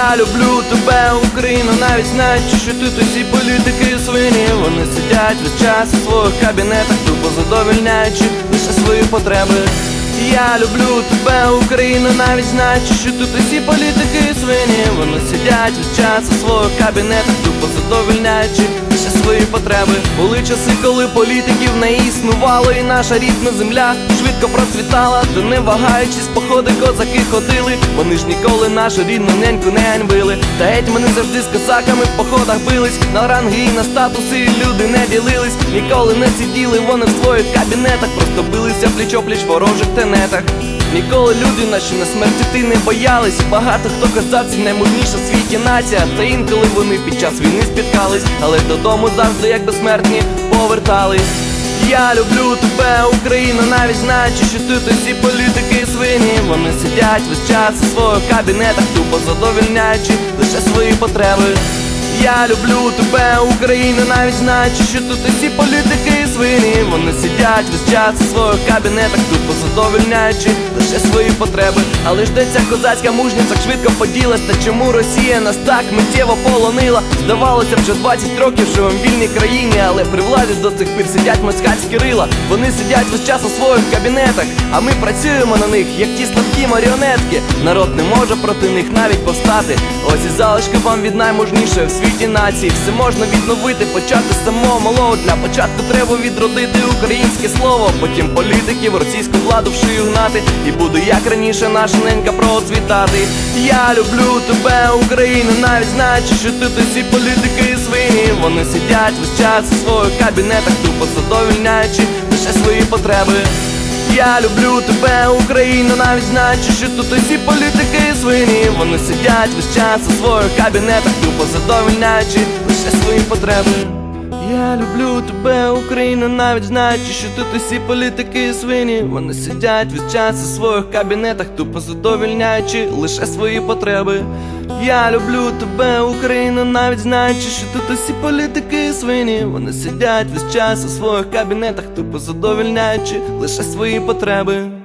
Люблю тебе, Україну, навіть знаючи, що тут усі політики свині Вони сидять від часу в своїх кабінетах, тупо задовільняючи лише свої потреби. Я люблю тебе, Україну, навіть знаючи, що тут усі політики свині Вони сидять весь час у своїх кабінетах, тупо задовільняючи лише свої потреби. Були часи, коли політиків не існувало, і наша рідна земля швидко процвітала, та не вагаючись, походи козаки ходили. Вони ж ніколи нашу рідну неньку не ганьбили. Та гетьмани завжди з козаками в походах бились. На ранги і на статуси люди не ділились. Ніколи не сиділи вони в своїх кабінетах, просто билися пліч-опліч ворожих тенетах. Ніколи люди наші на смерті ти не боялись. Багато хто казав, це наймужніша в світі нація. Та інколи вони під час війни спіткались, але додому завжди, як безсмертні, повертались. Я люблю тебе, Україна, навіть знаючи, що тут усі політики свині. Вони сидять весь час у своїх кабінетах, тупо задовільняючи лише свої потреби. Я люблю тебе, Україна, навіть знаючи, що тут усі політики свині. Вони сидять весь час у своїх кабінетах, тупо задовільняючи лише свої потреби. Але ж де ця козацька мужність так швидко поділась, та чому Росія нас так миттєво полонила? Здавалося, вже 20 років живем в вільній країні, але при владі до цих пір сидять москальські рила. Вони сидять весь час у своїх кабінетах, а ми працюємо на них, як ті слабкі маріонетки. Народ не може проти них навіть повстати. Ось і залишки вам від наймужнішої в світі нації. Все можна відновити, почати самого малого. Для початку треба відродити українське слово. Потім політиків, російську владу в шию гнати. І буду як раніше наша ненька процвітати. Я люблю тебе, Україну, навіть знаючи, що тут усі політики і свині. Вони сидять весь час у своїх кабінетах, тупо задовільняючи лише свої потреби. Я люблю тебе, Україну, навіть знаючи, що тут усі політики свині. Вони сидять весь час у своїх кабінетах, тупо задовільняючи лише свої потреби. Я люблю тебе, Україну, навіть знаючи, що тут усі політики свині. Вони сидять весь час у своїх кабінетах, тупо задовільняючи лише свої потреби. Я люблю тебе, Україну, навіть знаючи, що тут усі політики свині. Вони сидять весь час у своїх кабінетах, тупо задовільняючи лише свої потреби.